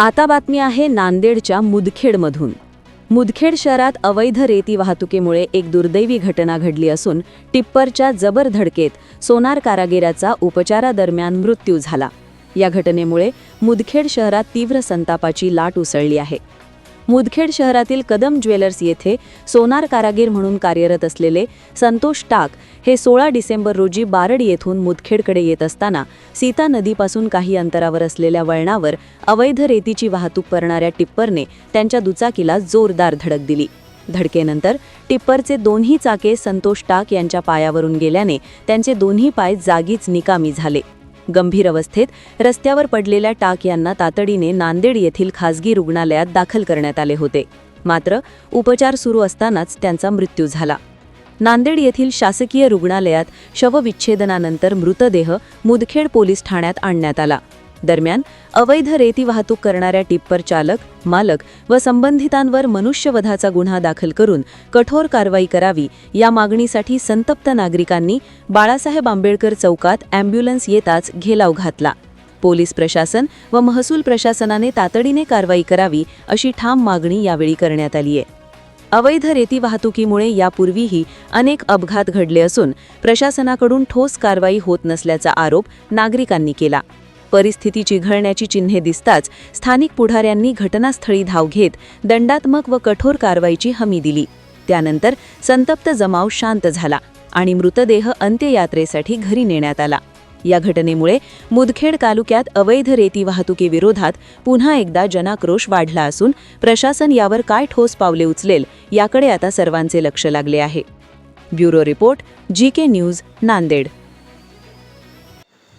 आता बातमी आहे नांदेडच्या मुदखेडमधून. मुदखेड शहरात अवैध रेती वाहतुकीमुळे एक दुर्दैवी घटना घडली असून टिप्परच्या जबर धडकेत सोनार कारागिराचा उपचारादरम्यान मृत्यू झाला. या घटनेमुळे मुदखेड शहरात तीव्र संतापाची लाट उसळली आहे. मुदखेड शहरातील कदम ज्वेलर्स येथे सोनार कारागीर म्हणून कार्यरत असलेले संतोष टाक हे सोळा डिसेंबर रोजी बारड येथून मुदखेडकडे येत असताना सीता नदीपासून काही अंतरावर असलेल्या वळणावर अवैध रेतीची वाहतूक करणाऱ्या टिप्परने त्यांच्या दुचाकीला जोरदार धडक दिली. धडकेनंतर टिप्परचे दोन्ही चाके संतोष टाक यांच्या पायावरून गेल्याने त्यांचे दोन्ही पाय जागीच निकामी झाले. गंभीर अवस्थेत रस्त्यावर पडलेल्या टाक यांना तातडीने नांदेड येथील खासगी रुग्णालयात दाखल करण्यात आले होते. मात्र उपचार सुरू असतानाच त्यांचा मृत्यू झाला. नांदेड येथील शासकीय रुग्णालयात शवविच्छेदनानंतर मृतदेह मुदखेड पोलीस ठाण्यात आणण्यात आला. दरम्यान अवैध रेती वाहतूक करणाऱ्या टिप्पर चालक मालक व संबंधितांवर मनुष्यवधाचा गुन्हा दाखल करून कठोर कारवाई करावी या मागणीसाठी संतप्त नागरिकांनी बाळासाहेब आंबेडकर चौकात अँब्युलन्स येताच घेलाव घातला. पोलीस प्रशासन व महसूल प्रशासनाने तातडीने कारवाई करावी अशी ठाम मागणी यावेळी करण्यात आली आहे. अवैध रेती वाहतुकीमुळे यापूर्वीही अनेक अपघात घडले असून प्रशासनाकडून ठोस कारवाई होत नसल्याचा आरोप नागरिकांनी केला. परिस्थिती चिघळण्याची चिन्हे दिसताच स्थानिक पुढाऱ्यांनी घटनास्थळी धाव घेत दंडात्मक व कठोर कारवाईची हमी दिली. त्यानंतर संतप्त जमाव शांत झाला आणि मृतदेह अंत्ययात्रेसाठी घरी नेण्यात आला. या घटनेमुळे मुदखेड तालुक्यात अवैध रेती वाहतुकीविरोधात पुन्हा एकदा जनाक्रोश वाढला असून प्रशासन यावर काय ठोस पावले उचलेल याकडे आता सर्वांचे लक्ष लागले आहे. Bureau report G K news Nanded.